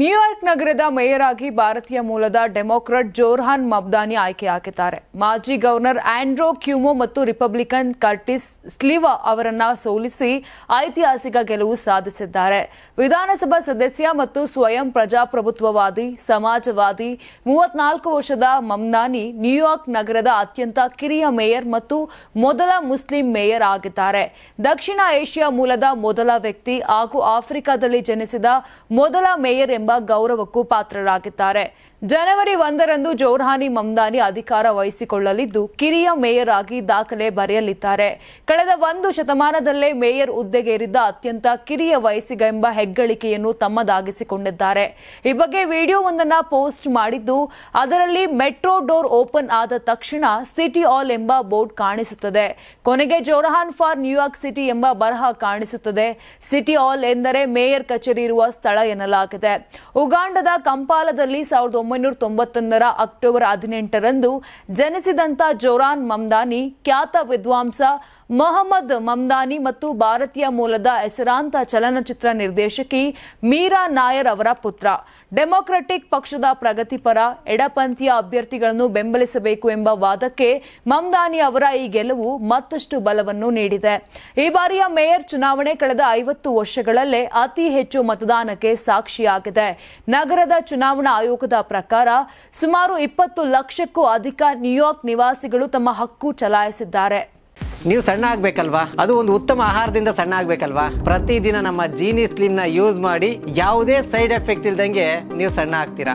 New York ನಗರದ mayor ಆಗಿ ಭಾರತೀಯ ಮೂಲದ ಡೆಮೊಕ್ರಾಟ್ ಜೋರ್ಹಾನ್ ಮಬ್ದಾನಿ ಆಯ್ಕೆಯಾಗಿದ್ದಾರೆ. ಮಾಜಿ ಗವರ್ನರ್ ಆಂಡ್ರೋ ಕ್ಯೂಮೋ ಮತ್ತು ರಿಪಬ್ಲಿಕನ್ ಕರ್ಟಿಸ್ ಸ್ಲಿವಾ ಅವರನ್ನ ಸೋಲಿಸಿ ಐತಿಹಾಸಿಕ ಗೆಲುವು ಸಾಧಿಸಿದ್ದಾರೆ. ವಿಧಾನಸಭಾ ಸದಸ್ಯ ಮತ್ತು ಸ್ವಯಂ ಪ್ರಜಾಪ್ರಭುತ್ವವಾದಿ, ಸಮಾಜವಾದಿ, ಮೂವತ್ನಾಲ್ಕು ವರ್ಷದ ಮಮ್ದಾನಿ ನ್ಯೂಯಾರ್ಕ್ ನಗರದ ಅತ್ಯಂತ ಕಿರಿಯ ಮೇಯರ್ ಮತ್ತು ಮೊದಲ ಮುಸ್ಲಿಂ ಮೇಯರ್ ಆಗಿದ್ದಾರೆ. ದಕ್ಷಿಣ ಏಷ್ಯಾ ಮೂಲದ ಮೊದಲ ವ್ಯಕ್ತಿ ಹಾಗೂ ಆಫ್ರಿಕಾದಲ್ಲಿ ಜನಿಸಿದ ಮೊದಲ ಮೇಯರ್ ಎಂಬ ಗೌರವಕ್ಕೂ ಪಾತ್ರರಾಗಿದ್ದಾರೆ. ಜನವರಿ ಒಂದರಂದು ಜೋರ್ಹಾನಿ ಮಮ್ದಾನಿ ಅಧಿಕಾರ ವಹಿಸಿಕೊಳ್ಳಲಿದ್ದು, ಕಿರಿಯ ಮೇಯರ್ ಆಗಿ ದಾಖಲೆ ಬರೆಯಲಿದ್ದಾರೆ. ಕಳೆದ ಒಂದು ಶತಮಾನದಲ್ಲೇ ಮೇಯರ್ ಹುದ್ದೆಗೇರಿದ್ದ ಅತ್ಯಂತ ಕಿರಿಯ ವಯಸ್ಸಿಗ ಎಂಬ ಹೆಗ್ಗಳಿಕೆಯನ್ನು ತಮ್ಮದಾಗಿಸಿಕೊಂಡಿದ್ದಾರೆ. ಈ ಬಗ್ಗೆ ವಿಡಿಯೋವೊಂದನ್ನು ಪೋಸ್ಟ್ ಮಾಡಿದ್ದು, ಅದರಲ್ಲಿ ಮೆಟ್ರೋ ಡೋರ್ ಓಪನ್ ಆದ ತಕ್ಷಣ ಸಿಟಿ ಆಲ್ ಎಂಬ ಬೋರ್ಡ್ ಕಾಣಿಸುತ್ತದೆ. ಕೊನೆಗೆ ಜೋರ್ಹಾನ್ ಫಾರ್ ನ್ಯೂಯಾರ್ಕ್ ಸಿಟಿ ಎಂಬ ಬರಹ ಕಾಣಿಸುತ್ತದೆ. ಸಿಟಿ ಆಲ್ ಎಂದರೆ ಮೇಯರ್ ಕಚೇರಿ ಇರುವ ಸ್ಥಳ ಎನ್ನಲಾಗಿದೆ. ಉಗಾಂಡದ ಕಂಪಾಲದಲ್ಲಿ ಸಾವಿರದ ಒಂಬೈನೂರ ತೊಂಬತ್ತೊಂದರ ಅಕ್ಟೋಬರ್ ಹದಿನೆಂಟರಂದು ಜನಿಸಿದಂತ ಜೋರಾನ್ ಮಮ್ದಾನಿ, ಖ್ಯಾತ ವಿದ್ವಾಂಸ ಮೊಹಮ್ಮದ್ ಮಮ್ದಾನಿ ಮತ್ತು ಭಾರತೀಯ ಮೂಲದ ಹೆಸರಾಂತ ಚಲನಚಿತ್ರ ನಿರ್ದೇಶಕಿ ಮೀರಾ ನಾಯರ್ ಅವರ ಪುತ್ರ. ಡೆಮೊಕ್ರೆಟಿಕ್ ಪಕ್ಷದ ಪ್ರಗತಿಪರ ಎಡಪಂಥೀಯ ಅಭ್ಯರ್ಥಿಗಳನ್ನು ಬೆಂಬಲಿಸಬೇಕು ಎಂಬ ವಾದಕ್ಕೆ ಮಮ್ದಾನಿ ಅವರ ಈ ಗೆಲುವು ಮತ್ತಷ್ಟು ಬಲವನ್ನು ನೀಡಿದೆ. ಈ ಬಾರಿಯ ಮೇಯರ್ ಚುನಾವಣೆ ಕಳೆದ ಐವತ್ತು ವರ್ಷಗಳಲ್ಲೇ ಅತಿ ಹೆಚ್ಚು ಮತದಾನಕ್ಕೆ ಸಾಕ್ಷಿಯಾಗಿದೆ. ನಗರದ ಚುನಾವಣಾ ಆಯೋಗದ ಪ್ರಕಾರ ಸುಮಾರು ಇಪ್ಪತ್ತು ಲಕ್ಷಕ್ಕೂ ಅಧಿಕ ನ್ಯೂಯಾರ್ಕ್ ನಿವಾಸಿಗಳು ತಮ್ಮ ಹಕ್ಕು ಚಲಾಯಿಸಿದ್ದಾರೆ. ನೀವು ಸಣ್ಣ ಆಗ್ಬೇಕಲ್ವಾ? ಅದು ಒಂದು ಉತ್ತಮ ಆಹಾರದಿಂದ ಸಣ್ಣ ಆಗ್ಬೇಕಲ್ವಾ? ಪ್ರತಿದಿನ ನಮ್ಮ ಜೀನಿ ಸ್ಲಿಮ್ನ ಯೂಸ್ ಮಾಡಿ ಯಾವುದೇ ಸೈಡ್ ಎಫೆಕ್ಟ್ ಇಲ್ದಂಗೆ ನೀವು ಸಣ್ಣ ಆಗ್ತೀರಾ?